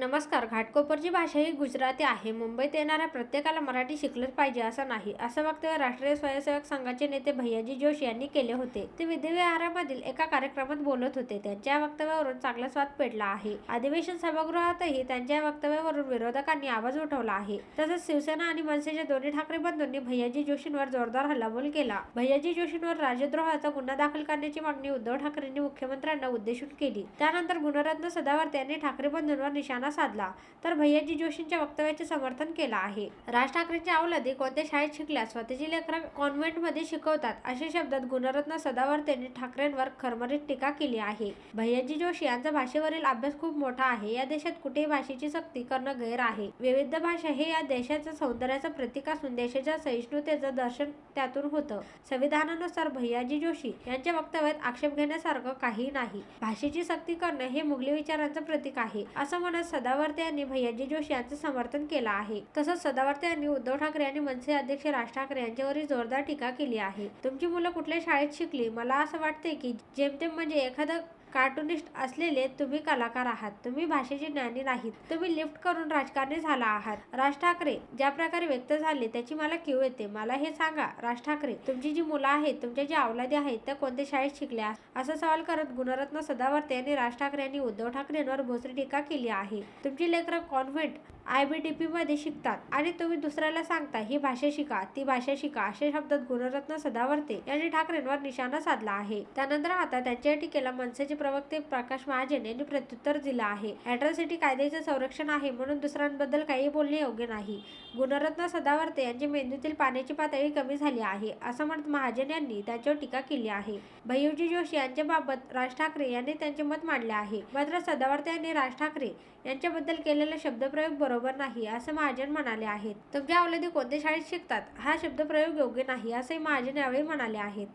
नमस्कार घाटकोपरची भाषा ही गुजराती आहे. मुंबईत येणाऱ्या प्रत्येकाला मराठी शिकलंच पाहिजे असं नाही असं वक्तव्य राष्ट्रीय स्वयंसेवक संघाचे नेते भैयाजी जोशी यांनी केले होते. ते विधिविहारामधील एका कार्यक्रमात बोलत होते. त्यांच्या वक्तव्यावरून चांगला स्वाद पेटला आहे. अधिवेशन सभागृहातही त्यांच्या वक्तव्यावरून विरोधकांनी आवाज उठवला आहे. तसंच शिवसेना आणि मनसेच्या दोन्ही ठाकरे बंधूंनी भैयाजी जोशींवर जोरदार हल्लाबोल केला. भैयाजी जोशींवर राजद्रोहाचा गुन्हा दाखल करण्याची मागणी उद्धव ठाकरेंनी मुख्यमंत्र्यांना उद्देशून केली. त्यानंतर गुणरत्न सदावर्ते यांनी ठाकरे बंधूंवर निशाणा साधला. तर भैयाजी जोशींच्या वक्तव्याचे समर्थन केलं आहे. राज ठाकरेंच्या अवलदी कोणत्या शाळेत शिकल्या? स्वतःची लेकरं कॉन्व्हेंटमध्ये शिकवतात अशा शब्दात गुणरत्न सदावर्तेने ठाकरेंवर खरमरीत टीका केली आहे. भैयाजी जोशी यांचा भाषेवरील अभ्यास खूप मोठा आहे. या देशात कुठेही भाषेची सक्ती करणं गैर आहे. विविध भाषा हे या देशाच्या सौंदर्याचं प्रतीक असून देशाच्या सहिष्णुतेचं दर्शन त्यातून होतं. संविधानानुसार भैयाजी जोशी यांच्या वक्तव्यात आक्षेप घेण्यासारखं काही नाही. भाषेची सक्ती करणं हे मुघली विचारांचं प्रतीक आहे. असं म्हणत सदावर्ते यांनी भैयाजी जोशी यांचं समर्थन केलं आहे. तसंच सदावर्ते यांनी उद्धव ठाकरे आणि मनसे अध्यक्ष राज ठाकरे यांच्यावरही जोरदार टीका केली आहे. तुमची मुलं कुठल्या शाळेत शिकली? मला असं वाटते की जेमतेम म्हणजे एखादं कार्टुनिस्ट असलेले तुम्ही कलाकार आहात. तुम्ही भाषेचे ज्ञानी नाहीत. तुम्ही लिफ्ट करून राजकारणी झाला आहात. राज ठाकरे ज्या प्रकारे व्यक्त झाले त्याची मला कीव येते. मला हे सांगा राज ठाकरे तुमची जी मुलं आहेत तुमच्या जी अवलादी आहेत त्या कोणत्या शाळेत शिकल्या? असा सवाल करत गुणरत्न सदावर्ते यांनी राज ठाकरे यांनी उद्धव ठाकरेंवर भोसरी टीका केली आहे. तुमची लेकरं convent I B D P मध्ये शिकतात आणि तुम्ही दुसऱ्याला सांगता ही भाषा शिका ती भाषा शिका अशा शब्दात गुणरत्न सदावर्ते यांनी ठाकरेंवर निशाणा साधला आहे. त्यानंतर आता त्यांच्या टीकेला मनसेचे प्रवक्ते प्रकाश महाजन यांनी प्रत्युत्तर दिलं आहे. अॅट्रॉसिटी कायद्याचे संरक्षण आहे म्हणून दुसऱ्यांबद्दल काही बोलणे योग्य नाही. गुणरत्न सदावर्ते यांच्या मेंदूतील पाण्याची पातळी कमी झाली आहे असं म्हणत महाजन यांनी त्यांच्यावर टीका केली आहे. भैयूजी जोशी यांच्याबाबत राज ठाकरे यांनी त्यांचे मत मांडले आहे. मात्र सदावर्ते यांनी राज ठाकरे यांच्याबद्दल केलेला शब्दप्रयोग बरोबर नाही असं महाजन म्हणाले आहेत. तुमच्या अवलादी कोणत्या शाळेत शिकतात? हा शब्दप्रयोग योग्य नाही असंही महाजन यावेळी म्हणाले आहेत.